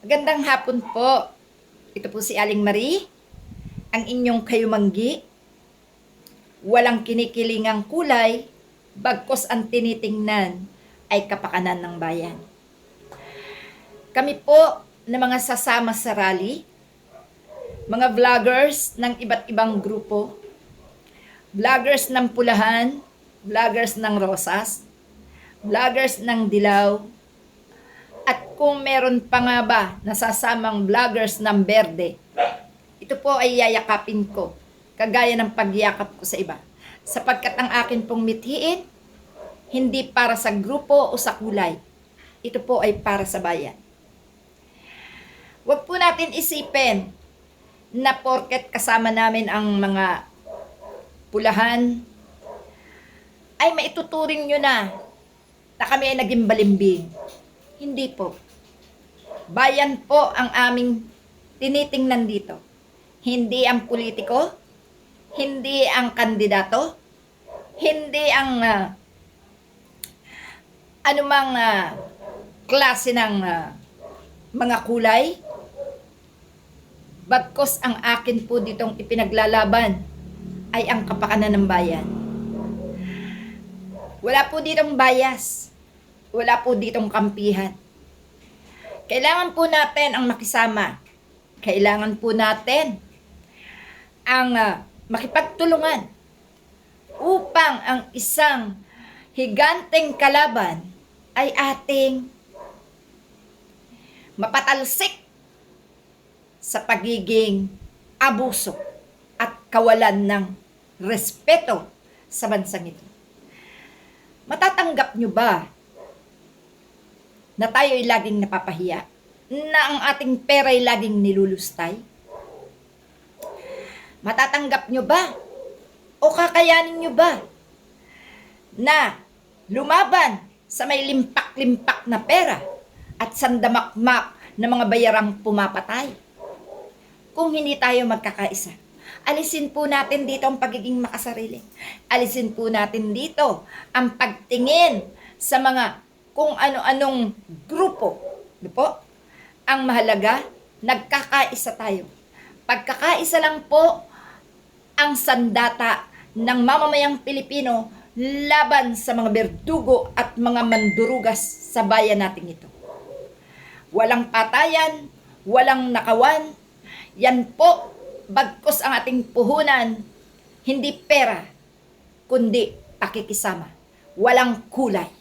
Magandang hapon po. Ito po si Aling Marie, ang inyong kayumanggi. Walang kinikilingang kulay, bagkos ang tinitingnan ay kapakanan ng bayan. Kami po na mga sasama sa rally, mga vloggers ng iba't ibang grupo, vloggers ng pulahan, vloggers ng rosas, vloggers ng dilaw, at kung meron pa nga ba nasasamang vloggers ng berde, ito po ay yayakapin ko, kagaya ng pagyakap ko sa iba. Sapagkat ang akin pong mithiin, hindi para sa grupo o sa kulay. Ito po ay para sa bayan. Huwag po natin isipin na porket kasama namin ang mga pulahan, ay maituturing nyo na na kami ay naging balimbing. Hindi po. Bayan po ang aming tinitingnan dito. Hindi ang politiko, hindi ang kandidato, hindi ang ah, anumang ah, klase ng ah, mga kulay. Bagkos ang akin po ditong ipinaglalaban ay ang kapakanan ng bayan. Wala po ditong bias. Wala po ditong kampihan. Kailangan po natin ang makisama. Kailangan po natin ang ah, makipagtulungan upang ang isang higanteng kalaban ay ating mapatalsik sa pagiging abuso at kawalan ng respeto sa bansang ito. Matatanggap nyo ba na tayo ay laging napapahiya? Na ang ating pera ay laging nilulustay? Matatanggap nyo ba? O kakayanin nyo ba? Na lumaban sa may limpak-limpak na pera at sandamakmak na mga bayarang pumapatay? Kung hindi tayo magkakaisa, alisin po natin dito ang pagiging makasarili. Alisin po natin dito ang pagtingin sa mga kung ano-anong grupo. Di po? Ang mahalaga, nagkakaisa tayo. Pagkakaisa lang po ang sandata ng mamamayang Pilipino laban sa mga berdugo at mga mandurugas sa bayan nating ito. Walang patayan, walang nakawan, yan po, bagkos ang ating puhunan, hindi pera, kundi pakikisama. Walang kulay.